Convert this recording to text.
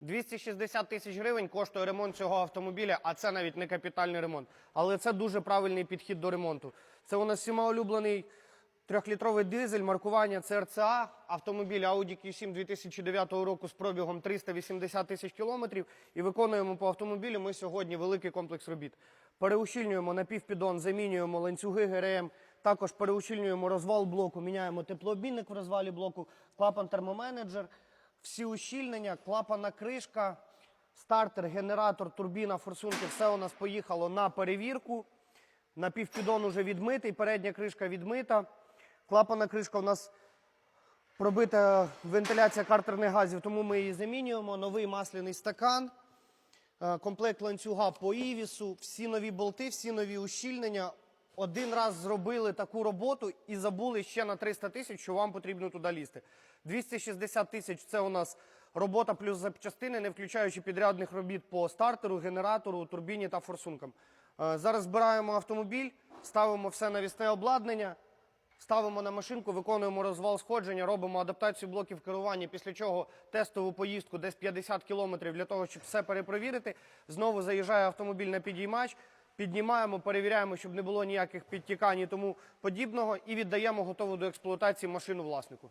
260 тисяч гривень коштує ремонт цього автомобіля, а це навіть не капітальний ремонт. Але це дуже правильний підхід до ремонту. Це у нас всіма улюблений трьохлітровий дизель, маркування CRCA, автомобіль Audi Q7 2009 року з пробігом 380 тисяч кілометрів. І виконуємо по автомобілю ми сьогодні великий комплекс робіт. Переущільнюємо напівпідон, замінюємо ланцюги ГРМ, також переущільнюємо розвал блоку, міняємо теплообмінник в розвалі блоку, клапан термоменеджер, всі ущільнення, клапана кришка, стартер, генератор, турбіна, форсунки, все у нас поїхало на перевірку. Напівпідон уже відмитий, передня кришка відмита. Клапана кришка у нас пробита вентиляція картерних газів, тому ми її замінюємо. Новий масляний стакан, е, комплект ланцюга по івісу, всі нові болти, всі нові ущільнення. Один раз зробили таку роботу і забули ще на 300 тисяч, що вам потрібно туди лізти. 260 тисяч це у нас робота плюс запчастини, не включаючи підрядних робіт по стартеру, генератору, турбіні та форсункам. Е, Зараз збираємо автомобіль, ставимо все навісне обладнання, ставимо на машинку, виконуємо розвал сходження, робимо адаптацію блоків керування, після чого тестову поїздку десь 50 кілометрів для того, щоб все перепровірити. Знову заїжджає автомобіль на підіймач, піднімаємо, перевіряємо, щоб не було ніяких підтікань і тому подібного, і віддаємо готову до експлуатації машину власнику.